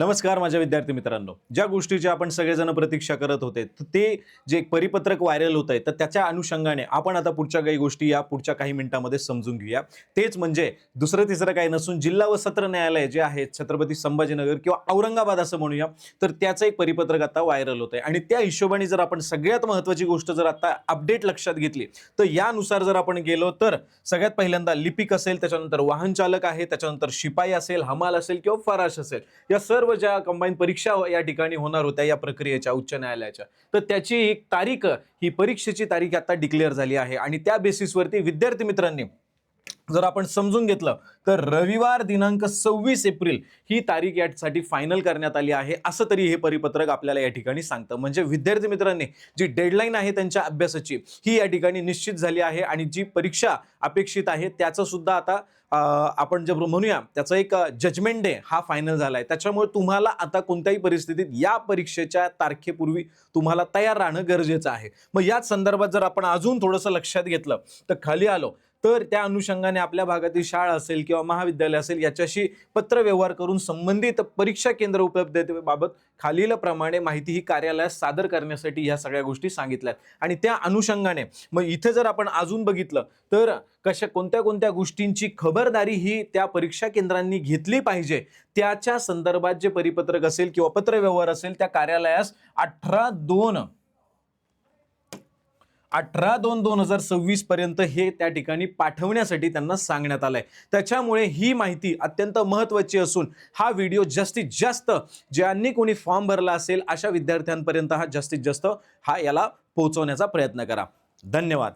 नमस्कार माझ्या विद्यार्थी मित्रांनो. ज्या गोष्टीची आपण सगळेजण प्रतीक्षा करत होते तर ते जे एक परिपत्रक व्हायरल होत आहे तर त्याच्या अनुषंगाने आपण आता पुढच्या काही गोष्टी या पुढच्या काही मिनिटांमध्ये समजून घेऊया. तेच म्हणजे दुसरं तिसरं काही नसून जिल्हा व सत्र न्यायालय जे आहे छत्रपती संभाजीनगर किंवा औरंगाबाद असं म्हणूया तर त्याचं एक परिपत्रक आता व्हायरल होत आहे आणि त्या हिशोबाने जर आपण सगळ्यात महत्त्वाची गोष्ट जर आता अपडेट लक्षात घेतली तर यानुसार जर आपण गेलो तर सगळ्यात पहिल्यांदा लिपिक असेल त्याच्यानंतर वाहन चालक आहे त्याच्यानंतर शिपाई असेल हमाल असेल किंवा फराश असेल या सर्व ज्या कंबाईन परीक्षा या ठिकाणी होणार होत्या या प्रक्रियेच्या उच्च न्यायालयाच्या तर त्याची एक तारीख ही परीक्षेची तारीख आता डिक्लेअर झाली आहे. आणि त्या बेसिसवरती विद्यार्थी मित्रांनी जर आपण समजून घेतलं तर रविवार दिनांक सव्वीस एप्रिल ही तारीख यासाठी फायनल करण्यात आली आहे. असं तरी हे परिपत्रक आपल्याला या ठिकाणी सांगतं. म्हणजे विद्यार्थी मित्रांनी जी डेडलाईन आहे त्यांच्या अभ्यासाची ही या ठिकाणी निश्चित झाली आहे. आणि जी परीक्षा अपेक्षित आहे त्याचं सुद्धा आता आपण जे म्हणूया त्याचा एक जजमेंट डे हा फायनल झाला आहे त्याच्यामुळे तुम्हाला आता कोणत्याही परिस्थितीत या परीक्षेच्या तारखेपूर्वी तुम्हाला तयार राहणं गरजेचं आहे. मग याच संदर्भात जर आपण अजून थोडंसं लक्षात घेतलं तर खाली आलो. तर त्या अनुषंगाने आपल्या भागातील शाळा असेल किंवा महाविद्यालय असेल याच्याशी पत्रव्यवहार करून संबंधित परीक्षा केंद्र उपलब्धतेबाबत खालीलप्रमाणे माहिती ही कार्यालयात सादर करण्यासाठी ह्या सगळ्या गोष्टी सांगितल्यात. आणि त्या अनुषंगाने मग इथे जर आपण अजून बघितलं तर कशा कोणत्या कोणत्या गोष्टींची खबर खबरदारी ही त्या परीक्षा केंद्रांनी घेतली पाहिजे. त्याच्या संदर्भात जे परिपत्रक असेल किंवा पत्रव्यवहार असेल त्या कार्यालयास अठरा दोन अठरा दोन दोन हजार सव्वीस पर्यंत हे त्या ठिकाणी पाठवण्यासाठी त्यांना सांगण्यात आलंय. त्याच्यामुळे ही माहिती अत्यंत महत्वाची असून हा व्हिडिओ जास्तीत जास्त ज्यांनी कोणी फॉर्म भरला असेल अशा विद्यार्थ्यांपर्यंत हा जास्तीत जास्त हा याला पोहोचवण्याचा प्रयत्न करा. धन्यवाद.